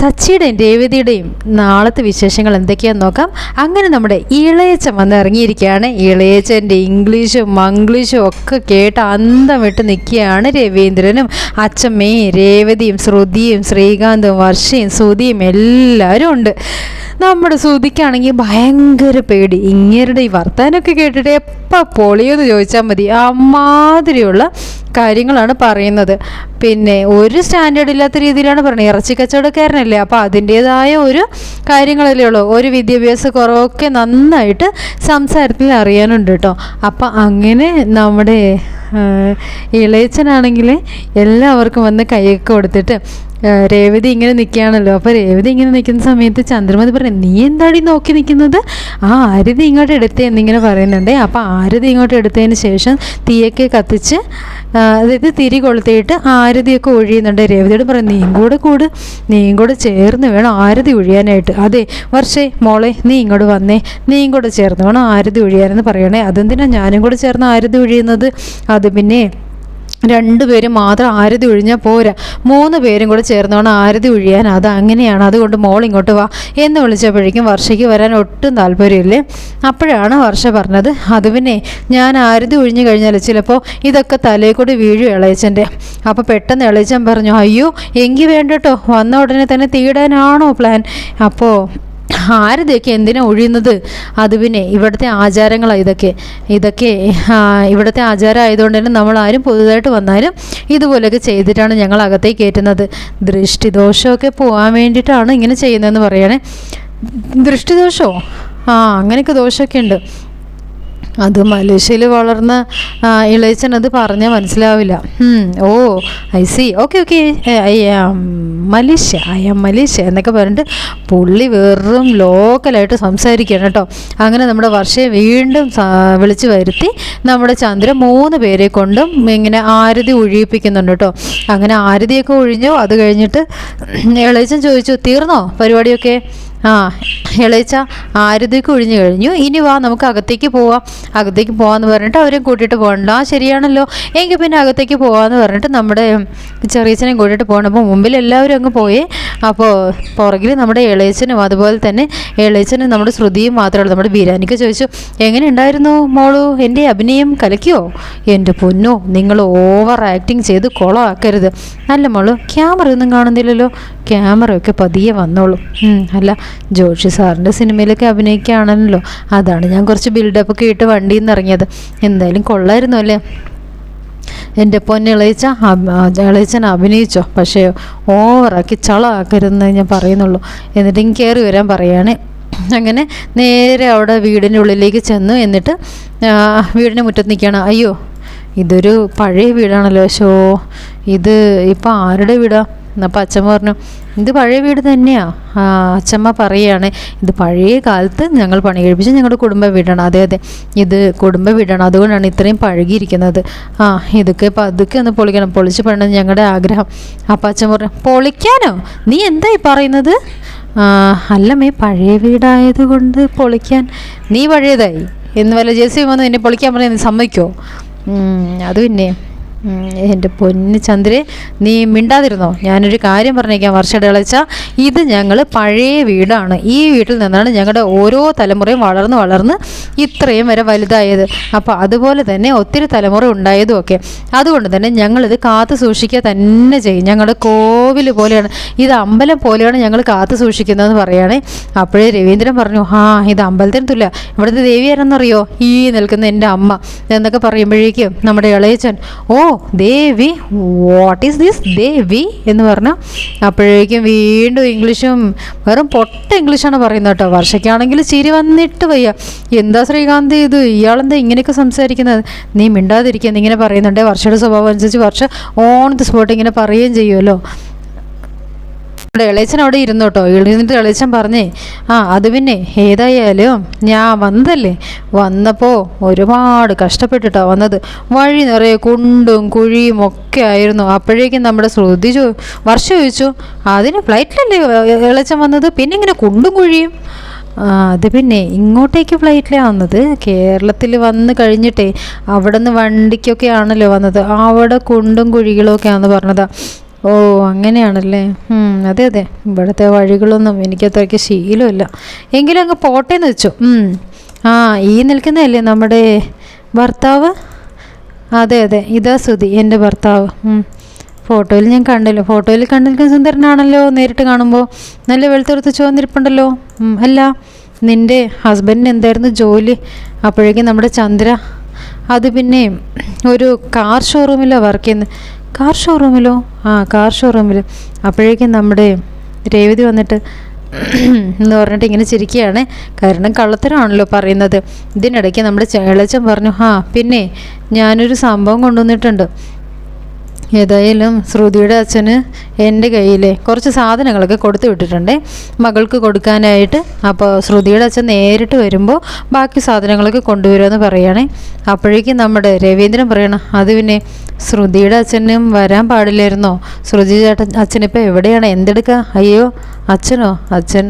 സച്ചിയുടെയും രേവതിയുടെയും നാളത്തെ വിശേഷങ്ങൾ എന്തൊക്കെയാന്ന് നോക്കാം. അങ്ങനെ നമ്മുടെ ഇളയച്ചൻ വന്ന് ഇറങ്ങിയിരിക്കുകയാണ് ഇളയച്ചന്റെ ഇംഗ്ലീഷും മംഗ്ലീഷും ഒക്കെ കേട്ട് അന്തം വിട്ട് നിൽക്കുകയാണ് രവീന്ദ്രനും അച്ഛമ്മയും രേവതിയും ശ്രുതിയും ശ്രീകാന്തും വർഷയും സുതിയും എല്ലാവരും ഉണ്ട്. നമ്മുടെ സുതിക്കാണെങ്കിൽ ഭയങ്കര പേടി. ഇങ്ങേരുടെ ഈ വർത്തമാനമൊക്കെ കേട്ടിട്ട് എപ്പോൾ പൊളിയെന്ന് ചോദിച്ചാൽ മതി. അമ്മാതിരിയുള്ള കാര്യങ്ങളാണ് പറയുന്നത്. പിന്നെ ഒരു സ്റ്റാൻഡേർഡ് ഇല്ലാത്ത രീതിയിലാണ് പറയുന്നത്. ഇറച്ചി കച്ചവടക്കാരനല്ലേ അപ്പോൾ അതിന്റേതായ ഒരു കാര്യങ്ങളല്ലേ ഉള്ളൂ. ഒരു വിദ്യാഭ്യാസ കുറവൊക്കെ നന്നായിട്ട് സംസാരത്തിൽ അറിയാനുണ്ട് കേട്ടോ അപ്പം അങ്ങനെ നമ്മുടെ ഇളയച്ചനാണെങ്കിൽ എല്ലാവർക്കും വന്ന് കൈയൊക്കെ കൊടുത്തിട്ട് രേവതി ഇങ്ങനെ നിൽക്കുകയാണല്ലോ. അപ്പോൾ രേവതി ഇങ്ങനെ നിൽക്കുന്ന സമയത്ത് ചന്ദ്രമതി പറയും നീ എന്താടി നോക്കി നിൽക്കുന്നത്? ആ ആരതി ഇങ്ങോട്ട് എടുത്തേ എന്നിങ്ങനെ പറയുന്നുണ്ട്. അപ്പോൾ ആരതി ഇങ്ങോട്ട് എടുത്തതിന് ശേഷം തീയൊക്കെ കത്തിച്ച് അതായത് തിരി കൊളുത്തിയിട്ട് ആരതിയൊക്കെ ഒഴിയുന്നുണ്ട്. രേവതിയോട് പറയും നീയും കൂടെ കൂട് നീയും കൂടെ ചേർന്ന് വേണം ആരതി ഒഴിയാനായിട്ട്. അതെ വർഷേ മോളെ നീ ഇങ്ങോട്ട് വന്നേ നീയും കൂടെ ചേർന്ന് വേണം ആരതി ഒഴിയാനെന്ന് പറയണേ. അതെന്തിനാണ് ഞാനും കൂടെ ചേർന്ന് ആരതി ഒഴിയുന്നത്? അത് പിന്നെ രണ്ടുപേരും മാത്രം ആരതി ഒഴിഞ്ഞാൽ പോരാ. മൂന്ന് പേരും കൂടെ ചേർന്നോണം ആരതി ഒഴിയാൻ. അത് അങ്ങനെയാണ്. അതുകൊണ്ട് മോൾ ഇങ്ങോട്ട് വാ എന്ന് വിളിച്ചപ്പോഴേക്കും വർഷയ്ക്ക് വരാൻ ഒട്ടും താല്പര്യമില്ലേ. അപ്പോഴാണ് വർഷ പറഞ്ഞത് അത് പിന്നെ ഞാൻ ആരതി ഒഴിഞ്ഞു കഴിഞ്ഞാൽ ചിലപ്പോൾ ഇതൊക്കെ തലയിൽ കൂടി വീഴും ഇളയച്ചന്റെ. അപ്പോൾ പെട്ടെന്ന് ഇളയച്ചൻ പറഞ്ഞു അയ്യോ എങ്കിൽ വേണ്ടട്ടോ. വന്ന ഉടനെ തന്നെ തീടാനാണോ പ്ലാൻ അപ്പോൾ ആരതിയൊക്കെ എന്തിനാ ഒഴിയുന്നത്? അത് പിന്നെ ഇവിടുത്തെ ആചാരങ്ങളാണ് ഇതൊക്കെ. ഇതൊക്കെ ഇവിടുത്തെ ആചാരം ആയതുകൊണ്ട് തന്നെ നമ്മൾ ആരും പുതുതായിട്ട് വന്നാലും ഇതുപോലെയൊക്കെ ചെയ്തിട്ടാണ് ഞങ്ങൾ അകത്തേക്ക് കയറ്റുന്നത്. ദൃഷ്ടിദോഷമൊക്കെ പോകാൻ വേണ്ടിയിട്ടാണ് ഇങ്ങനെ ചെയ്യുന്നതെന്ന് പറയണേ. ദൃഷ്ടിദോഷമോ ആ അങ്ങനെയൊക്കെ ദോഷമൊക്കെ ഉണ്ട്. അത് മലേഷ്യയിൽ വളർന്ന ഇളയച്ചൻ അത് പറഞ്ഞാൽ മനസ്സിലാവില്ല. ഓ I see okay okay I am Malaysia I am Malaysia എന്നൊക്കെ പറഞ്ഞിട്ട് പുള്ളി വെറും ലോക്കലായിട്ട് സംസാരിക്കുകയാണ് കേട്ടോ. അങ്ങനെ നമ്മുടെ വർഷയെ വീണ്ടും വിളിച്ചു വരുത്തി നമ്മുടെ ചന്ദ്രൻ മൂന്ന് പേരെ കൊണ്ടും ഇങ്ങനെ ആരതി ഒഴിയിപ്പിക്കുന്നുണ്ട് കേട്ടോ. അങ്ങനെ ആരതിയൊക്കെ ഒഴിഞ്ഞു അത് കഴിഞ്ഞിട്ട് ഇളയച്ചൻ ചോദിച്ചു തീർന്നോ? പരിപാടിയൊക്കെ? ആ ഇളയച്ച ആരതിക്ക് ഒഴിഞ്ഞു കഴിഞ്ഞു. ഇനി വാ നമുക്ക് അകത്തേക്ക് പോവാം. അകത്തേക്ക് പോവാന്ന് പറഞ്ഞിട്ട് അവരെയും കൂട്ടിയിട്ട് പോകണ്ട ആ ശരിയാണല്ലോ. എങ്കിൽ പിന്നെ അകത്തേക്ക് പോവാന്ന് പറഞ്ഞിട്ട് നമ്മുടെ ചെറിയച്ഛനെയും കൂട്ടിയിട്ട് പോകണം. അപ്പോൾ മുമ്പിൽ എല്ലാവരും അങ്ങ് പോയേ. അപ്പോൾ പുറകിൽ നമ്മുടെ ഇളയച്ചനും അതുപോലെ തന്നെ ഇളയച്ചനും നമ്മുടെ ശ്രുതിയും മാത്രമല്ല നമ്മുടെ ബിരാനിക്ക് ചോദിച്ചു എങ്ങനെ ഉണ്ടായിരുന്നു മോളു? എന്റെ അഭിനയം കലക്കിയോ? എന്റെ പൊന്നോ നിങ്ങൾ ഓവർ ആക്ടിങ് ചെയ്ത് കുളമാക്കരുത്. അല്ല മോൾ ക്യാമറ ഒന്നും കാണുന്നില്ലല്ലോ. ക്യാമറയൊക്കെ പതിയെ വന്നോളൂ. അല്ല ജോഷി സാറിന്റെ സിനിമയിലൊക്കെ അഭിനയിക്കുകയാണല്ലോ. അതാണ് ഞാൻ കുറച്ച് ബിൽഡപ്പൊക്കെ ഇട്ട് വണ്ടിയിൽ നിന്ന് ഇറങ്ങിയത്. എന്തായാലും കൊള്ളായിരുന്നു അല്ലേ? എന്റെ പൊന്നിളയിച്ച ഇളയിച്ചൻ അഭിനയിച്ചോ? പക്ഷേ ഓവറാക്കി ചളമാക്കരുതെന്ന് ഞാൻ പറയുന്നുള്ളൂ. എന്നിട്ട് കയറി വരാൻ പറയുകയാണ് അങ്ങനെ നേരെ അവിടെ വീടിന്റെ ഉള്ളിലേക്ക് ചെന്നു. എന്നിട്ട് വീടിന്റെ മുറ്റത്ത് നിൽക്കുകയാണ്. അയ്യോ ഇതൊരു പഴയ വീടാണല്ലോ ഷോ ഇത് ഇപ്പം ആരുടെ വീടാ? അപ്പോൾ അച്ഛമ്മ പറഞ്ഞു ഇത് പഴയ വീട് തന്നെയാണ് അച്ഛമ്മ പറയുകയാണ് ഇത് പഴയ കാലത്ത് ഞങ്ങൾ പണി കഴിപ്പിച്ച് ഞങ്ങളുടെ കുടുംബ വീടാണ്. അതെ അതെ. ഇത് കുടുംബ വീടാണ്. അതുകൊണ്ടാണ് ഇത്രയും പഴകിയിരിക്കുന്നത്. ആ ഇതൊക്കെ പതുക്കെ ഒന്ന് പൊളിക്കണം. പൊളിച്ച് പണിത് ഞങ്ങളുടെ ആഗ്രഹം. അപ്പം അച്ഛൻ പറഞ്ഞു പൊളിക്കാനോ? നീ എന്തായി പറയുന്നത്? അല്ല അല്ലമ്മേ പഴയ വീടായതുകൊണ്ട് പൊളിക്കാൻ നീ പഴയതായി. എന്ന് വല്ല ജെസ്സി വന്ന് നിന്നെ പൊളിക്കാൻ പറഞ്ഞാൽ നീ സമ്മതിക്കോ? അത് പിന്നെ. എന്റെ പൊന്ന് ചന്ദ്രേ നീ മിണ്ടാതിരുന്നോ? ഞാനൊരു കാര്യം പറഞ്ഞേക്കാം വർഷയുടെ ഇത് ഞങ്ങൾ പഴയ വീടാണ്. ഈ വീട്ടിൽ നിന്നാണ് ഞങ്ങളുടെ ഓരോ തലമുറയും വളർന്ന് വളർന്ന് ഇത്രയും വരെ വലുതായത്. അപ്പോൾ അതുപോലെ തന്നെ ഒത്തിരി തലമുറ ഉണ്ടായതും ഒക്കെ. അതുകൊണ്ട് തന്നെ ഞങ്ങളിത് കാത്തു സൂക്ഷിക്കുക തന്നെ ചെയ്യും. ഞങ്ങളുടെ കോവിൽ പോലെയാണ്. ഇത് അമ്പലം പോലെയാണ് ഞങ്ങൾ കാത്തു സൂക്ഷിക്കുന്നതെന്ന് പറയുകയാണേ. അപ്പോഴേ രവീന്ദ്രൻ പറഞ്ഞു ആ ഇത് അമ്പലത്തിന് തുല്ല ഇവിടുത്തെ ദേവി ആരെന്നറിയോ ഈ നിൽക്കുന്ന എന്റെ അമ്മ. എന്നൊക്കെ പറയുമ്പോഴേക്കും നമ്മുടെ ഇളയച്ചൻ ഓ Devi what is this Devi എന്ന് പറഞ്ഞു അപ്പോഴേക്കും വീണ്ടും ഇംഗ്ലീഷും വെറും പൊട്ട ഇംഗ്ലീഷാണ് പറയുന്നത് കേട്ടോ. വർഷയ്ക്കാണെങ്കിൽ ചിരി വന്നിട്ട് വയ്യ. എന്താ ശ്രീകാന്ത് ഇത്? ഇയാളെന്താ ഇങ്ങനെയൊക്കെ സംസാരിക്കുന്നത്? നീ മിണ്ടാതിരിക്കുക ഇങ്ങനെ പറയുന്നുണ്ട്. വർഷയുടെ സ്വഭാവം അനുസരിച്ച് വർഷ ഓൺ ദി സ്പോട്ട് ഇങ്ങനെ പറയുകയും ചെയ്യുമല്ലോ. ഇവിടെ ഇളയച്ചൻ അവിടെ ഇരുന്നു കേട്ടോ. ഇരുന്നിട്ട് ഇളയച്ചൻ പറഞ്ഞേ ആ അത് പിന്നെ ഏതായാലും ഞാൻ വന്നതല്ലേ? വന്നപ്പോൾ ഒരുപാട് കഷ്ടപ്പെട്ടിട്ടാണ് വന്നത്. വഴി നിറയെ കുണ്ടും കുഴിയും ഒക്കെ ആയിരുന്നു. അപ്പോഴേക്കും നമ്മുടെ ശ്രുതി ചോ വർഷം ചോദിച്ചു അതിന് ഫ്ലൈറ്റിലല്ലേ ഇളച്ചൻ വന്നത്? പിന്നെ ഇങ്ങനെ കുണ്ടും കുഴിയും? അത് പിന്നെ ഇങ്ങോട്ടേക്ക് ഫ്ലൈറ്റിലാണ് വന്നത്. കേരളത്തിൽ വന്ന് കഴിഞ്ഞിട്ടേ അവിടെ നിന്ന് വണ്ടിക്കൊക്കെ ആണല്ലോ വന്നത്. അവിടെ കുണ്ടും കുഴികളും ഒക്കെ ആണെന്ന് പറഞ്ഞതാ. ഓ അങ്ങനെയാണല്ലേ? അതെ അതെ. ഇവിടുത്തെ വഴികളൊന്നും എനിക്ക് അത്രയ്ക്ക് ശീലമില്ല. എങ്കിലും അങ്ങ് പോട്ടേന്ന് വെച്ചു. ആ ഈ നിൽക്കുന്നതല്ലേ നമ്മുടെ ഭർത്താവ്? അതെ അതെ. ഇതാ സുധി എന്റെ ഭർത്താവ്. ഫോട്ടോയിൽ ഞാൻ കണ്ടല്ലോ. ഫോട്ടോയിൽ കണ്ടിരിക്കുന്ന സുന്ദരനാണല്ലോ നേരിട്ട് കാണുമ്പോൾ. നല്ല വെളുത്തുറത്ത് ചുവന്നിരിപ്പുണ്ടല്ലോ. അല്ല നിന്റെ ഹസ്ബൻഡിന് എന്തായിരുന്നു ജോലി? അപ്പോഴേക്കും നമ്മുടെ ചന്ദ്ര. അത് പിന്നെ ഒരു കാർ ഷോറൂമിലാണ് വർക്ക് ചെയ്യുന്നത് കാർ ഷോറൂമിലോ ആ കാർ ഷോറൂമിൽ അപ്പോഴേക്കും നമ്മുടെ രേവതി വന്നിട്ട് എന്ന് പറഞ്ഞിട്ട് ഇങ്ങനെ ചിരിക്കുകയാണ്. കാരണം കള്ളത്തരമാണല്ലോ പറയുന്നത്. ഇതിനിടയ്ക്ക് നമ്മുടെ ചേളച്ചൻ പറഞ്ഞു ആ പിന്നെ ഞാനൊരു സംഭവം കൊണ്ടുവന്നിട്ടുണ്ട്. ഏതായാലും ശ്രുതിയുടെ അച്ഛന് എന്റെ കയ്യിൽ കുറച്ച് സാധനങ്ങളൊക്കെ കൊടുത്തു വിട്ടിട്ടുണ്ട്. മകൾക്ക് കൊടുക്കാനായിട്ട് അപ്പോൾ ശ്രുതിയുടെ അച്ഛൻ നേരിട്ട് വരുമ്പോൾ ബാക്കി സാധനങ്ങളൊക്കെ കൊണ്ടുവരുമെന്ന് പറയുകയാണേ അപ്പോഴേക്കും നമ്മുടെ രവീന്ദ്രൻ പറയണം അത് പിന്നെ ശ്രുതിയുടെ അച്ഛനും വരാൻ പാടില്ലായിരുന്നോ? ശ്രുതി ചേട്ടൻ അച്ഛനിപ്പോൾ എവിടെയാണ്? എന്തെടുക്കുക അയ്യോ അച്ഛനോ? അച്ഛൻ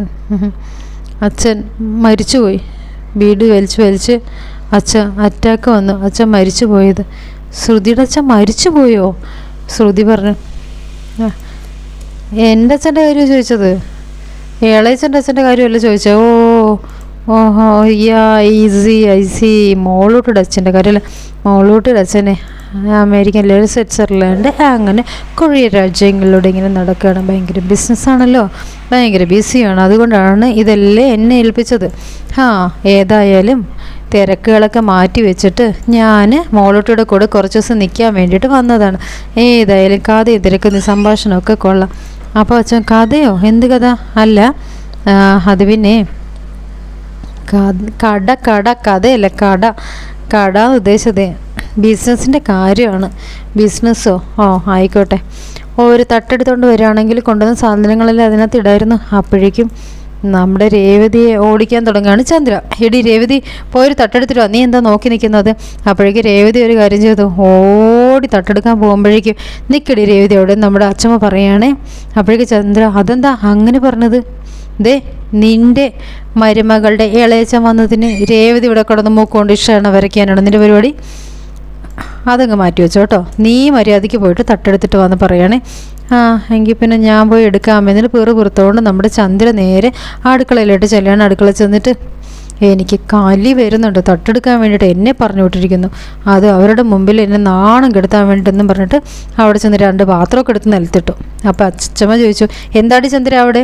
അച്ഛൻ മരിച്ചുപോയി. വീട് വലിച്ച് വലിച്ച് അച്ഛൻ അറ്റാക്ക് വന്നു. അച്ഛൻ മരിച്ചു പോയത് ശ്രുതിയുടെ അച്ഛൻ മരിച്ചു പോയോ ശ്രുതി പറഞ്ഞു "ആ, എന്റെ അച്ഛന്റെ കാര്യം ചോദിച്ചത്? ഏളയച്ഛന്റെ അച്ഛന്റെ കാര്യമല്ല ചോദിച്ചത്? ഓ ഓഹോ യാ ഈസി ഐ സി മോളൂട്ടിയുടെ അച്ഛന്റെ കാര്യമല്ല മോളൂട്ടിയുടെ അച്ഛനെ. അമേരിക്കൻ സ്വിറ്റ്സർലാൻഡ് അങ്ങനെ കൊറിയ രാജ്യങ്ങളിലൂടെ ഇങ്ങനെ നടക്കുകയാണ്. ഭയങ്കര ബിസിനസ്സാണല്ലോ ഭയങ്കര ബിസിയാണ് അതുകൊണ്ടാണ് ഇതെല്ലാം എന്നെ ഏൽപ്പിച്ചത്. ആ ഏതായാലും തിരക്കുകളൊക്കെ മാറ്റി വെച്ചിട്ട് ഞാൻ മോളോട്ടിയുടെ കൂടെ കുറച്ച് ദിവസം നിൽക്കാൻ വേണ്ടിയിട്ട് വന്നതാണ്. ഏതായാലും കഥയും തിരക്കുന്ന സംഭാഷണമൊക്കെ കൊള്ളാം. അപ്പോൾ അച്ഛൻ കഥയോ? എന്ത് കഥ? അല്ല. അത് പിന്നെ കട കട കഥയല്ല കട. കട ഉദ്ദേശിച്ചത് ബിസിനസ്സിന്റെ കാര്യമാണ്. ബിസിനസ്സോ ഓ? ആയിക്കോട്ടെ. ഒരു തട്ടെടുത്തുകൊണ്ട് വരികയാണെങ്കിൽ കൊണ്ടുവന്ന സാധനങ്ങളെല്ലാം അതിനകത്ത് ഇടായിരുന്നു. അപ്പോഴേക്കും നമ്മുടെ രേവതിയെ ഓടിക്കാൻ തുടങ്ങുകയാണ് ചന്ദ്ര. എടി രേവതി പോയൊരു തട്ടെടുത്തിട്ടോ നീ എന്താ നോക്കി നിൽക്കുന്നത്? അപ്പോഴേക്കും രേവതി ഒരു കാര്യം ചെയ്തു. ഓടി തട്ടെടുക്കാൻ പോകുമ്പോഴേക്കും നിൽക്കടി രേവതി അവിടെ നമ്മുടെ അച്ഛമ്മ പറയുകയാണേ അപ്പോഴേക്കും ചന്ദ്ര അതെന്താ അങ്ങനെ പറഞ്ഞത്? ദേ നിന്റെ മരുമകളുടെ ഇളയച്ചൻ വന്നതിന് രേവതി ഇവിടെ കിടന്ന് മൂക്കൊണ്ട് ഇഷ്ടമാണ് വരയ്ക്കാനാണ് നിന്റെ പരിപാടി. അതങ്ങ് മാറ്റി വെച്ചോ കേട്ടോ. നീ മര്യാദയ്ക്ക് പോയിട്ട് തട്ടെടുത്തിട്ട് വന്ന് പറയണേ. ആ എങ്കിൽ പിന്നെ ഞാൻ പോയി എടുക്കാം. എന്നിട്ട് പേറ് പുറത്തോണ്ട് നമ്മുടെ ചന്ദ്ര നേരെ അടുക്കളയിലോട്ട് ചെല്ലുകയാണ് അടുക്കള ചെന്നിട്ട് എനിക്ക് കലി വരുന്നുണ്ട്. തട്ടെടുക്കാൻ വേണ്ടിയിട്ട് എന്നെ പറഞ്ഞു വിട്ടിരിക്കുന്നു. അത് അവരുടെ മുമ്പിൽ എന്നെ നാണം കെടുത്താൻ വേണ്ടിയിട്ടെന്നും പറഞ്ഞിട്ട് അവിടെ ചെന്ന് രണ്ട് പാത്രമൊക്കെ എടുത്ത് നിലത്തിട്ടു. അപ്പോൾ അച്ഛമ്മ ചോദിച്ചു എന്താടി ചന്ദ്ര അവിടെ?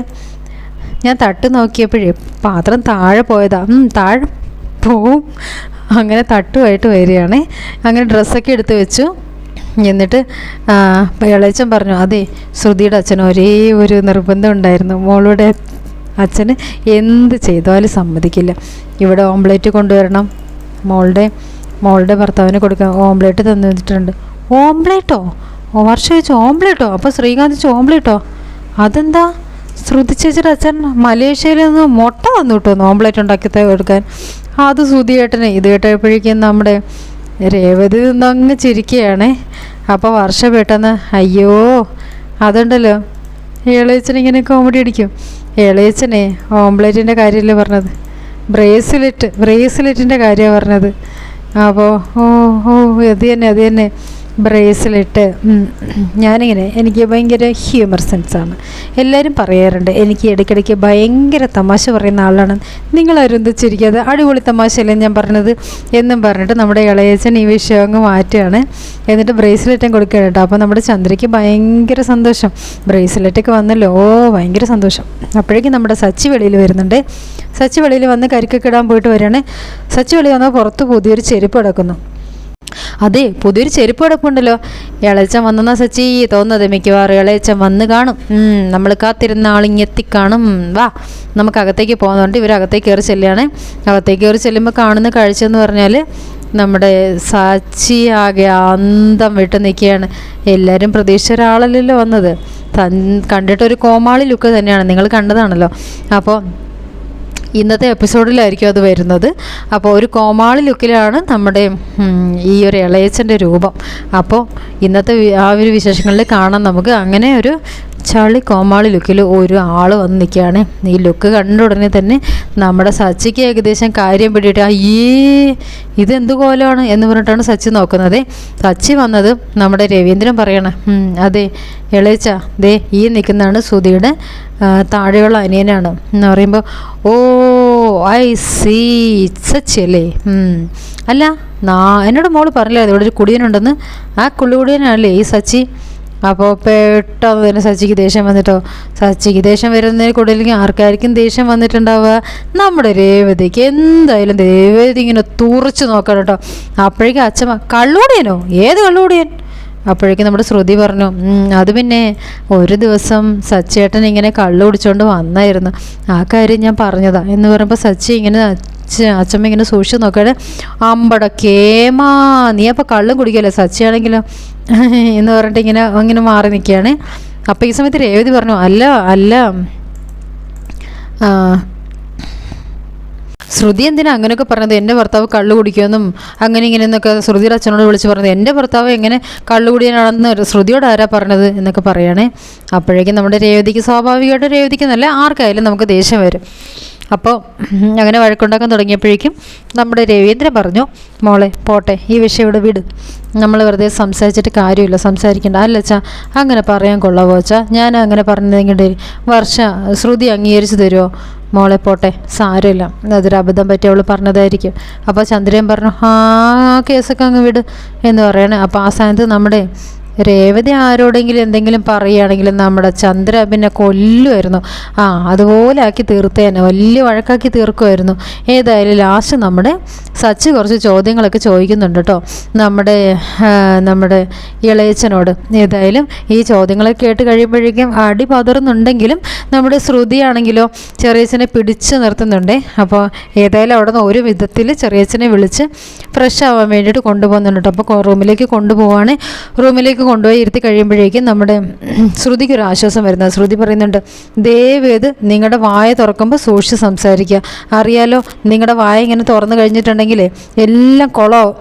ഞാൻ തട്ട് നോക്കിയപ്പോഴേ പാത്രം താഴെ പോയതാ. താഴെ പോവും. അങ്ങനെ തട്ടുമായിട്ട് വരികയാണേ. അങ്ങനെ ഡ്രസ്സൊക്കെ എടുത്ത് വെച്ചു. എന്നിട്ട് ഇളയച്ചൻ പറഞ്ഞു അതെ ശ്രുതിയുടെ അച്ഛന് ഒരേ ഒരു നിർബന്ധം ഉണ്ടായിരുന്നു. മോളുടെ അച്ഛന് എന്ത് ചെയ്താലും സമ്മതിക്കില്ല. ഇവിടെ ഓംപ്ലേറ്റ് കൊണ്ടുവരണം. മോളുടെ മോളുടെ ഭർത്താവിന് കൊടുക്കാൻ ഓംപ്ലേറ്റ് തന്നു വന്നിട്ടുണ്ട് ഓംപ്ലേറ്റോ? വർഷം വെച്ച് ഓംപ്ലേറ്റോ? അപ്പോൾ ശ്രീകാന്ത് വെച്ച് ഓംപ്ലേറ്റോ? അതെന്താ? ശ്രുതി ചേച്ചിയുടെ അച്ഛൻ മലേഷ്യയിൽ നിന്ന് മുട്ട വന്നു കിട്ടുമെന്ന് ഓംപ്ലേറ്റ് ഉണ്ടാക്കി എടുക്കാൻ. അത് ശ്രുതിയേട്ടനെ ഇത് കേട്ടപ്പോഴേക്കും നമ്മുടെ രേവതി നിന്നങ്ങ് ചിരിക്കുകയാണേ. അപ്പോൾ വർഷ പെട്ടെന്ന് അയ്യോ അതുണ്ടല്ലോ. ഏളയച്ചൻ ഇങ്ങനെ കോമഡി അടിക്കും. ഏളയച്ചനെ ഓംപ്ലേറ്റിന്റെ കാര്യമല്ലേ പറഞ്ഞത്? ബ്രേസ്ലെറ്റ് ബ്രേസ്ലെറ്റിന്റെ കാര്യമാണ് പറഞ്ഞത്. അപ്പോൾ ഓ ഓ അത് തന്നെ അത് തന്നെ. ബ്രേസ്ലെറ്റ് ഞാനിങ്ങനെ എനിക്ക് ഭയങ്കര ഹ്യൂമർ സെൻസാണ്. എല്ലാവരും പറയാറുണ്ട് എനിക്ക് ഇടയ്ക്കിടയ്ക്ക് ഭയങ്കര തമാശ പറയുന്ന ആളാണ്. നിങ്ങളാരും ചിരിക്കാതെ അടിപൊളി തമാശയല്ലേ ഞാൻ പറഞ്ഞത് എന്നും പറഞ്ഞിട്ട് നമ്മുടെ ഇളയച്ചൻ ഈ വിഷയം അങ്ങ് മാറ്റുകയാണ്. എന്നിട്ട് ബ്രേസ്ലെറ്റും കൊടുക്കുകയാണ് കേട്ടോ. അപ്പോൾ നമ്മുടെ ചന്ദ്രയ്ക്ക് ഭയങ്കര സന്തോഷം. ബ്രേസ്ലെറ്റൊക്കെ വന്നല്ലോ. ഓ ഭയങ്കര സന്തോഷം. അപ്പോഴേക്കും നമ്മുടെ സച്ചി വെളിയിൽ വരുന്നുണ്ട്. സച്ചി വെളിയിൽ വന്ന് കരിക്കൊക്കെ ഇടാൻ പോയിട്ട് വരികയാണ്. സച്ചി വെളിയിൽ വന്നാൽ പുറത്ത് പുതിയൊരു ചെരുപ്പ് കിടക്കുന്നു. അതെ പുതിയൊരു ചെരുപ്പ് കിടപ്പുണ്ടല്ലോ. ഇളച്ചൻ വന്നെന്നാ സച്ചി തോന്നുന്നത് മിക്കവാറും ഇളയച്ചൻ വന്ന് കാണും. നമ്മൾ കാത്തിരുന്ന ആളിങ്ങെത്തിക്കാണും വാ നമുക്ക് അകത്തേക്ക് പോകുന്നുണ്ട് ഇവർ അകത്തേക്ക് കയറി ചെല്ലുകയാണ്. അകത്തേക്ക് കയറി ചെല്ലുമ്പോൾ കാണുന്ന കാഴ്ച എന്ന് പറഞ്ഞാൽ നമ്മുടെ സാച്ചി ആകെ അന്തം വിട്ട് നിൽക്കുകയാണ്. എല്ലാവരും പ്രതീക്ഷിച്ച ഒരാളല്ലല്ലോ വന്നത്. തൻ കണ്ടിട്ടൊരു കോമാളി ലുക്ക് തന്നെയാണ്. നിങ്ങൾ കണ്ടതാണല്ലോ. അപ്പോൾ ഇന്നത്തെ എപ്പിസോഡിലായിരിക്കും അത് വരുന്നത്. അപ്പോൾ ഒരു കോമാളി ലുക്കിലാണ് നമ്മുടെ ഈ ഒരു ഇളയച്ചന്റെ രൂപം. അപ്പോൾ ഇന്നത്തെ ആ ഒരു വിശേഷങ്ങളിൽ കാണാം നമുക്ക് അങ്ങനെ ഒരു ചളി കോമാളി ലുക്കിൽ ഒരു ആൾ വന്ന് നിൽക്കുകയാണ് ഈ ലുക്ക് കണ്ട ഉടനെ തന്നെ നമ്മുടെ സച്ചിക്ക് ഏകദേശം കാര്യം പിടിയിട്ട് അയ്യേ ഇതെന്ത് കോലമാണ് എന്ന് പറഞ്ഞിട്ടാണ് സച്ചി നോക്കുന്നത്. സച്ചി വന്നത് നമ്മുടെ രവീന്ദ്രൻ പറയണേ. അതെ ഇളയച്ച ദേ ഈ നിൽക്കുന്നതാണ് സുധിയുടെ താഴെയുള്ള അനിയനാണ്. എന്ന് പറയുമ്പോൾ ഓ ഐ സീ സച്ചി അല്ലേ അല്ല നാ എന്നോട് മോൾ പറഞ്ഞില്ലേ ഇവിടെ ഒരു കുടിയനുണ്ടെന്ന്? ആ കുള്ളികുടിയനല്ലേ ഈ സച്ചി? അപ്പോൾ പെട്ടെന്ന് തന്നെ സച്ചിക്ക് ദേഷ്യം വന്നിട്ടോ? സച്ചിക്ക് ദേഷ്യം വരുന്നതിന് കൂടുതലെങ്കിൽ ആർക്കായിരിക്കും ദേഷ്യം വന്നിട്ടുണ്ടാവുക? നമ്മുടെ രേവതിക്ക് എന്തായാലും രേവതി ഇങ്ങനെ തുറച്ചു നോക്കണം കേട്ടോ. അപ്പോഴേക്കും അച്ഛമ്മ കള്ളുകൂടിയനോ? ഏത് കള്ളുകൂടിയൻ? അപ്പോഴേക്കും നമ്മുടെ ശ്രുതി പറഞ്ഞു "ഉം, അത് പിന്നെ ഒരു ദിവസം സച്ചേട്ടൻ ഇങ്ങനെ കള്ളു കുടിച്ചോണ്ട് വന്നായിരുന്നു. ആ കാര്യം ഞാൻ പറഞ്ഞതാ. എന്ന് പറയുമ്പോൾ സച്ചി ഇങ്ങനെ അച്ഛ അച്ഛമ്മ ഇങ്ങനെ സൂക്ഷിച്ചു നോക്കാതെ അമ്പട കേമാ നീ അപ്പോൾ കള്ളും കുടിക്കല്ലേ? സച്ചിയാണെങ്കിലോ? എന്ന് പറഞ്ഞിട്ട് ഇങ്ങനെ ഇങ്ങനെ മാറി നിൽക്കുകയാണ് അപ്പോൾ ഈ സമയത്ത് രേവതി പറഞ്ഞു അല്ല അല്ല ശ്രുതി എന്തിനാ അങ്ങനെയൊക്കെ പറഞ്ഞത്? എന്റെ ഭർത്താവ് കള്ളു കുടിക്കുമെന്നും അങ്ങനെ ഇങ്ങനെ എന്നൊക്കെ ശ്രുതിയുടെ അച്ഛനോട് വിളിച്ച് പറഞ്ഞത്. എന്റെ ഭർത്താവ് എങ്ങനെ കള്ളു കുടിയനാണെന്ന് ശ്രുതിയോട് ആരാ പറഞ്ഞത് എന്നൊക്കെ പറയണേ. അപ്പോഴേക്കും നമ്മുടെ രേവതിക്ക് സ്വാഭാവികമായിട്ട് രേവതിക്ക് നല്ല ആർക്കായാലും നമുക്ക് ദേഷ്യം വരും. അപ്പോൾ അങ്ങനെ വഴക്കുണ്ടാക്കാൻ തുടങ്ങിയപ്പോഴേക്കും നമ്മുടെ രവീന്ദ്രൻ പറഞ്ഞു മോളെ പോട്ടെ ഈ വിഷയം ഇവിടെ വിട്. നമ്മൾ വെറുതെ സംസാരിച്ചിട്ട് കാര്യമില്ല സംസാരിക്കേണ്ട. അല്ല അങ്ങനെ പറയാൻ കൊള്ളാവോ അച്ഛാ? ഞാൻ അങ്ങനെ പറഞ്ഞതെങ്കിൽ വർഷ ശ്രുതി അംഗീകരിച്ചു തരുമോ മോളെ പോട്ടെ സാരമില്ല. അതൊരു അബദ്ധം പറ്റി അവൾ പറഞ്ഞതായിരിക്കും. അപ്പോൾ ചന്ദ്രൻ പറഞ്ഞു ആ കേസൊക്കെ അങ്ങ് വിട് എന്ന് പറയണേ. അപ്പോൾ ആ സ്ഥാനത്ത് നമ്മുടെ രേവതി ആരോടെങ്കിലും എന്തെങ്കിലും പറയുകയാണെങ്കിൽ നമ്മുടെ ചന്ദ്ര പിന്നെ കൊല്ലുമായിരുന്നു. ആ അതുപോലെ ആക്കി തീർത്തേനെ വലിയ വഴക്കാക്കി തീർക്കുമായിരുന്നു. ഏതായാലും ലാസ്റ്റ് നമ്മുടെ സച്ച് കുറച്ച് ചോദ്യങ്ങളൊക്കെ ചോദിക്കുന്നുണ്ട് കേട്ടോ. നമ്മുടെ നമ്മുടെ ഇളയച്ചനോട്. ഏതായാലും ഈ ചോദ്യങ്ങളൊക്കെ കേട്ട് കഴിയുമ്പോഴേക്കും അടി പതറുന്നുണ്ടെങ്കിലും നമ്മുടെ ശ്രുതിയാണെങ്കിലോ ചെറിയച്ചനെ പിടിച്ചു നിർത്തുന്നുണ്ടേ. അപ്പോൾ ഏതായാലും അവിടെ നിന്ന് ഒരു വിധത്തിൽ ചെറിയച്ചനെ വിളിച്ച് ഫ്രഷ് ആവാൻ വേണ്ടിയിട്ട് കൊണ്ടുപോകുന്നുണ്ട് അപ്പോൾ റൂമിലേക്ക് കൊണ്ടുപോവാണ്. റൂമിലേക്ക് കൊണ്ടുപോയി ഇരുത്തി കഴിയുമ്പോഴേക്കും നമ്മുടെ ശ്രുതിക്ക് ഒരു ആശ്വാസം വരുന്നത്. ശ്രുതി പറയുന്നുണ്ട് ദയവേത് നിങ്ങളുടെ വായ തുറക്കുമ്പോൾ സൂക്ഷിച്ച് സംസാരിക്കുക. അറിയാലോ നിങ്ങളുടെ വായ ഇങ്ങനെ തുറന്നു കഴിഞ്ഞിട്ടുണ്ടെങ്കിൽ എല്ലാം കുളമാവും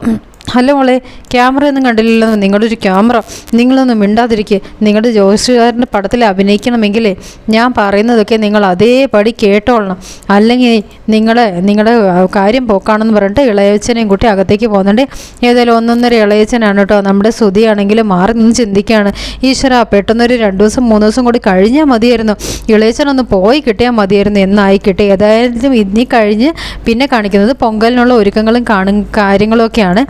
അല്ല മോളെ ക്യാമറ ഒന്നും കണ്ടില്ലല്ലോ. നിങ്ങളുടെ ഒരു ക്യാമറ. നിങ്ങളൊന്നും മിണ്ടാതിരിക്കുക നിങ്ങളുടെ ജോസുകാരന്റെ പടത്തിൽ അഭിനയിക്കണമെങ്കിൽ ഞാൻ പറയുന്നതൊക്കെ നിങ്ങൾ അതേപടി കേട്ടോളണം. അല്ലെങ്കിൽ നിങ്ങളെ നിങ്ങളുടെ കാര്യം പോക്കാണെന്ന് പറഞ്ഞിട്ട് ഇളയച്ചനെയും കൂട്ടി അകത്തേക്ക് പോകുന്നുണ്ട്. ഏതായാലും ഒന്നൊന്നര ഇളയച്ചനാണ് കേട്ടോ. നമ്മുടെ ശ്രുതിയാണെങ്കിൽ മാറി നിന്ന് ചിന്തിക്കുകയാണ്. ഈശ്വര പെട്ടെന്നൊരു രണ്ട് ദിവസം മൂന്ന് ദിവസം കൂടി കഴിഞ്ഞാൽ മതിയായിരുന്നു. ഇളയച്ചനൊന്ന് പോയി കിട്ടിയാൽ മതിയായിരുന്നു. എന്നായി കിട്ടി. ഏതായാലും ഇനി കഴിഞ്ഞ് പിന്നെ കാണിക്കുന്നത് പൊങ്കലിനുള്ള ഒരുക്കങ്ങളും കാണും കാര്യങ്ങളും ഒക്കെയാണ്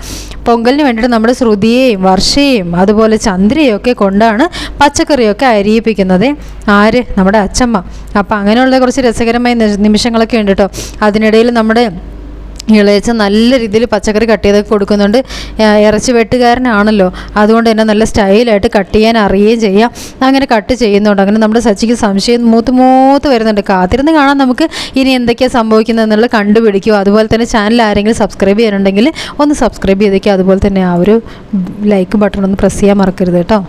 പൊങ്കലിന് വേണ്ടിയിട്ട് നമ്മുടെ ശ്രുതിയെയും വർഷയെയും അതുപോലെ ചന്ദ്രയും ഒക്കെ കൊണ്ടാണ് പച്ചക്കറിയൊക്കെ അരിയിപ്പിക്കുന്നത്. ആര്? നമ്മുടെ അച്ചമ്മ. അപ്പം അങ്ങനെയുള്ള കുറച്ച് രസകരമായ നിമിഷങ്ങളൊക്കെ ഉണ്ട് കേട്ടോ അതിനിടയിൽ നമ്മുടെ ഇളയച്ച നല്ല രീതിയിൽ പച്ചക്കറി കട്ട് ചെയ്തൊക്കെ കൊടുക്കുന്നുണ്ട്. ഇറച്ചി വെട്ടുകാരനാണല്ലോ. അതുകൊണ്ട് തന്നെ നല്ല സ്റ്റൈലായിട്ട് കട്ട് ചെയ്യാൻ അറിയുകയും ചെയ്യാം. അങ്ങനെ കട്ട് ചെയ്യുന്നുണ്ട്. അങ്ങനെ നമ്മുടെ സച്ചിക്ക് സംശയം മൂത്ത് മൂത്ത് വരുന്നുണ്ട്. കാത്തിരുന്ന് കാണാൻ നമുക്ക് ഇനി എന്തൊക്കെയാണ് സംഭവിക്കുന്നത് എന്നുള്ളത് കണ്ടുപിടിക്കുക. അതുപോലെ തന്നെ ചാനൽ ആരെങ്കിലും സബ്സ്ക്രൈബ് ചെയ്യാനുണ്ടെങ്കിൽ ഒന്ന് സബ്സ്ക്രൈബ് ചെയ്തേക്കുക. അതുപോലെ തന്നെ ആ ഒരു ലൈക്ക് ബട്ടൺ ഒന്ന് പ്രസ് ചെയ്യാൻ മറക്കരുത് കേട്ടോ.